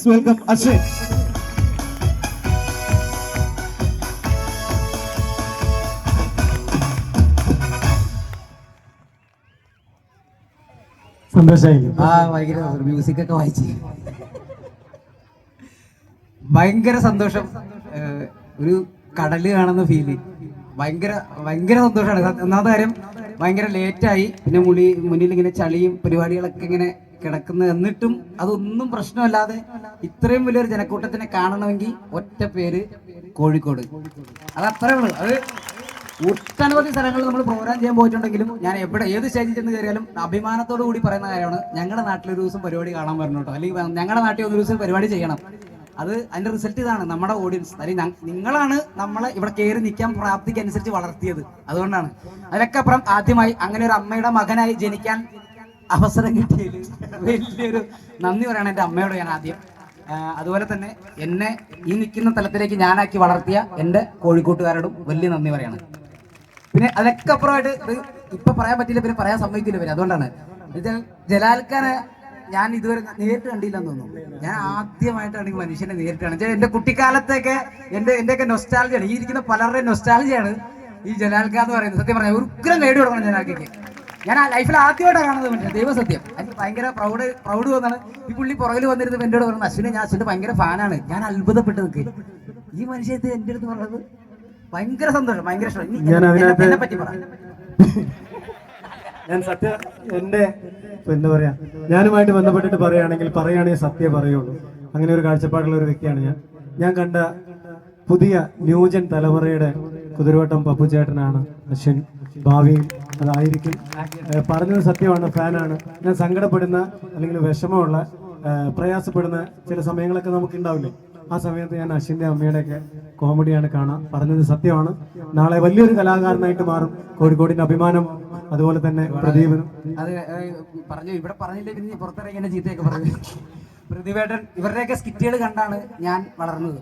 Please welcome Ashwin music ഒക്കെ വായിച്ച്. ഭയങ്കര സന്തോഷം. ഒരു കടൽ കാണുന്ന ഫീൽ ഭയങ്കര ഭയങ്കര സന്തോഷമാണ്. ഒന്നാമത്തെ കാര്യം ഭയങ്കര ലേറ്റായി പിന്നെ മുടി മുന്നിൽ ഇങ്ങനെ ചളിയും പരിപാടികളൊക്കെ ഇങ്ങനെ കിടക്കുന്ന എന്നിട്ടും അതൊന്നും പ്രശ്നമല്ലാതെ ഇത്രയും വലിയൊരു ജനക്കൂട്ടത്തിനെ കാണണമെങ്കിൽ ഒറ്റ പേര് കോഴിക്കോട്. അത് അത്രേ ഉള്ളൂ. അത് ഒട്ടനവധി സ്ഥലങ്ങളിൽ നമ്മൾ പ്രോഗ്രാം ചെയ്യാൻ പോയിട്ടുണ്ടെങ്കിലും ഞാൻ എവിടെ ഏത് സ്റ്റേജിൽ ചെന്ന് കയറിയാലും അഭിമാനത്തോടു കൂടി പറയുന്ന കാര്യമാണ് ഞങ്ങളുടെ നാട്ടിൽ ഒരു ദിവസം പരിപാടി കാണാൻ വരണം കേട്ടോ. അല്ലെങ്കിൽ ഞങ്ങളുടെ നാട്ടിൽ ഒരു ദിവസം പരിപാടി ചെയ്യണം. അത് അതിന്റെ റിസൾട്ട് ഇതാണ്. നമ്മുടെ ഓഡിയൻസ് അല്ലെങ്കിൽ നിങ്ങളാണ് നമ്മളെ ഇവിടെ കയറി നിൽക്കാൻ പ്രാപ്തിക്ക് അനുസരിച്ച് വളർത്തിയത്. അതുകൊണ്ടാണ്. അതിലൊക്കെ അപ്പുറം ആദ്യമായി അങ്ങനെ ഒരു അമ്മയുടെ മകനായി ജനിക്കാൻ അവസരം കിട്ടിയതിൽ വലിയൊരു നന്ദി പറയണം എന്റെ അമ്മയോട് ഞാൻ ആദ്യം. അതുപോലെ തന്നെ എന്നെ ഈ നിൽക്കുന്ന തലത്തിലേക്ക് ഞാനാക്കി വളർത്തിയ എന്റെ കോഴിക്കോട്ടുകാരോടും വലിയ നന്ദി പറയണം. പിന്നെ അതൊക്കെ അപ്പുറമായിട്ട് ഇപ്പൊ പറയാൻ പറ്റില്ല പിന്നെ പറയാൻ സമ്മതിക്കില്ല പിന്നെ അതുകൊണ്ടാണ്. ജലാൽഖാനെ ഞാൻ ഇതുവരെ നേരിട്ട് കണ്ടില്ലെന്ന് തോന്നുന്നു. ഞാൻ ആദ്യമായിട്ടാണ് ഈ മനുഷ്യനെ നേരിട്ട് കാണുന്നത്. എന്റെ കുട്ടിക്കാലത്തൊക്കെ എന്റെ എന്റെയൊക്കെ നൊസ്റ്റാലജിയാണ് ഈ ഇരിക്കുന്ന പലരുടെയും നൊസ്റ്റാലജിയാണ് ഈ ജലാൽക്കാർ എന്ന് പറയുന്നത്. സത്യം പറഞ്ഞാൽ ഒരു ഉഗ്രം നേടി കൊടുക്കണം ജലാൽക്കയ്ക്ക്. ഞാൻ ആ ലൈഫിൽ ആദ്യമായിട്ടാണ് കാണുന്നത് മനുഷ്യൻ ദൈവസത്യം. എനിക്ക് ഭയങ്കര പ്രൗഡ് പ്രൗഡ് തോന്നാണ് ഈ പുള്ളി പുറകിൽ വന്നിരുന്ന് എന്നോട് പറഞ്ഞു അശ്വിനെ ഞാൻ അശ്വിന്റെ ഭയങ്കര ഫാനാണ് ഞാൻ അത്ഭുതപ്പെട്ട് നിൽക്കുക ഈ മനുഷ്യ എന്റെ അടുത്ത് പറഞ്ഞത് ഭയങ്കര സന്തോഷം ഭയങ്കര ഇഷ്ടം. ഞാൻ എന്നെ- പറ്റി പറ. ഞാൻ സത്യ എന്റെ എന്താ പറയാ? ഞാനുമായിട്ട് ബന്ധപ്പെട്ടിട്ട് പറയുകയാണെങ്കിൽ പറയുകയാണെങ്കിൽ സത്യം പറയുള്ളൂ. അങ്ങനെ ഒരു കാഴ്ചപ്പാടുള്ള ഒരു വ്യക്തിയാണ് ഞാൻ. ഞാൻ കണ്ട പുതിയ ന്യൂജൻ തലമുറയുടെ കുതിരവട്ടം പപ്പു ചേട്ടനാണ് അശ്വിൻ ഭാവിയിൽ അതായിരിക്കും. പറഞ്ഞത് സത്യമാണ് ഫാനാണ്. ഞാൻ സങ്കടപ്പെടുന്ന അല്ലെങ്കിൽ വിഷമമുള്ള പ്രയാസപ്പെടുന്ന ചില സമയങ്ങളൊക്കെ നമുക്ക് ഉണ്ടാവില്ലേ ആ സമയത്ത് ഞാൻ അശ്വിന്റെ അമ്മയുടെയൊക്കെ കോമഡിയാണ് കാണാം. പറഞ്ഞത് സത്യമാണ്. നാളെ വലിയൊരു കലാകാരനായിട്ട് മാറും. കോഴിക്കോടിന്റെ അഭിമാനം അതുപോലെ തന്നെ പ്രദീപനും അത് പറഞ്ഞു ഇവിടെ പറഞ്ഞില്ലേ പിന്നെ പുറത്തിറങ്ങി ചീത്തയൊക്കെ പറഞ്ഞു. പ്രതിവേട്ടൻ ഇവരുടെയൊക്കെ സ്കിറ്റുകൾ കണ്ടാണ് ഞാൻ വളർന്നത്.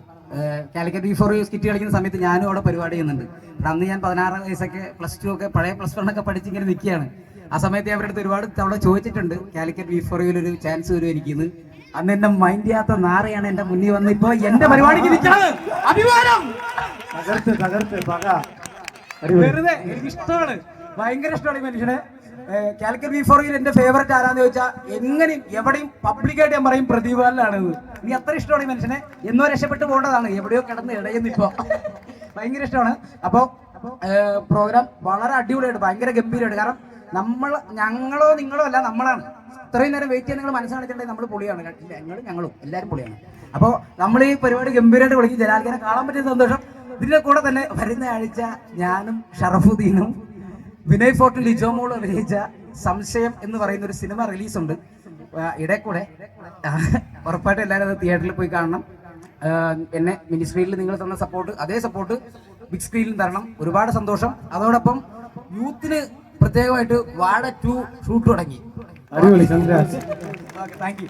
കാലിക്കറ്റ് ഫോർ കിറ്റ് കളിക്കുന്ന സമയത്ത് ഞാനും അവിടെ പരിപാടി ചെയ്യുന്നുണ്ട്. അപ്പം അന്ന് ഞാൻ പതിനാറ് വയസ്സൊക്കെ പ്ലസ് ടു ഒക്കെ പഴയ പ്ലസ് വൺ ഒക്കെ പഠിച്ച് ഇങ്ങനെ നിൽക്കുകയാണ്. ആ സമയത്ത് അവരുടെ അടുത്ത് ഒരുപാട് തവണ ചോദിച്ചിട്ടുണ്ട് കാലിക്കറ്റ് ബി ഫോർ ഒരു ചാൻസ് വരും എനിക്കിന്ന്? അന്ന് എന്നെ മൈൻഡ് ചെയ്യാത്ത നാറയാണ് എന്റെ മുന്നിൽ വന്ന് ഇപ്പൊ എന്റെ പരിപാടിക്ക് നിൽക്കുന്നത് അഭിമാനം! തകർത്ത് തകർത്ത് പക. അടിപൊളി. വെറുതെ എനിക്ക് ഇഷ്ടമാണ്. ഭയങ്കര ഇഷ്ടമാണ് ഈ മനുഷ്യനെ. കാലിക്കറ്റ് ബി ഫോറിൽ എന്റെ ഫേവറേറ്റ് ആരാന്ന് ചോദിച്ചാൽ എങ്ങനെയും എവിടെയും പബ്ലിക്കായിട്ട് ഞാൻ പറയും പ്രതിഭാലാണ് നീ അത്ര ഇഷ്ടമാണ് ഈ മനുഷ്യനെ? എന്നോ രക്ഷപ്പെട്ടു പോകേണ്ടതാണ്. എവിടെയോ കിടന്ന് ഇടയുന്നു ഇപ്പൊ. ഭയങ്കര ഇഷ്ടമാണ്. അപ്പോ പ്രോഗ്രാം വളരെ അടിപൊളിയായിട്ട് ഭയങ്കര ഗംഭീരമായിട്ട് കാരണം നമ്മൾ ഞങ്ങളോ നിങ്ങളോ അല്ല നമ്മളാണ്. ഇത്രയും നേരം വെയിറ്റ് ചെയ്യാൻ നിങ്ങൾ മനസ്സിലാണിച്ചിട്ടുണ്ടെങ്കിൽ നമ്മൾ പൊളിയാണ്. ഞങ്ങളും ഞങ്ങളും എല്ലാവരും പൊളിയാണ്. അപ്പോൾ നമ്മൾ ഈ പരിപാടി ഗംഭീരമായിട്ട് വിളിക്കും. ജനാൽക്കാരെ കാണാൻ പറ്റിയ സന്തോഷം. ഇതിന്റെ കൂടെ തന്നെ വരുന്ന ആഴ്ച ഞാനും ഷറഫുദ്ദീനും വിനയ് ഫോർട്ടിൽ ലിജോമോൾ അഭിനയിച്ച സംശയം എന്ന് പറയുന്ന ഒരു സിനിമ റിലീസുണ്ട്. ഇടേ കൂടെ ഉറപ്പായിട്ട് എല്ലാവരും അത് തിയേറ്ററിൽ പോയി കാണണം. എന്നെ മിനി സ്ക്രീനിൽ നിങ്ങൾ തന്ന സപ്പോർട്ട് അതേ സപ്പോർട്ട് ബിഗ് സ്ക്രീനിൽ തരണം. ഒരുപാട് സന്തോഷം. അതോടൊപ്പം യൂത്തിന് പ്രത്യേകമായിട്ട് വാഴ ടു ഷൂട്ട് തുടങ്ങി. അടിപൊളി. Thank you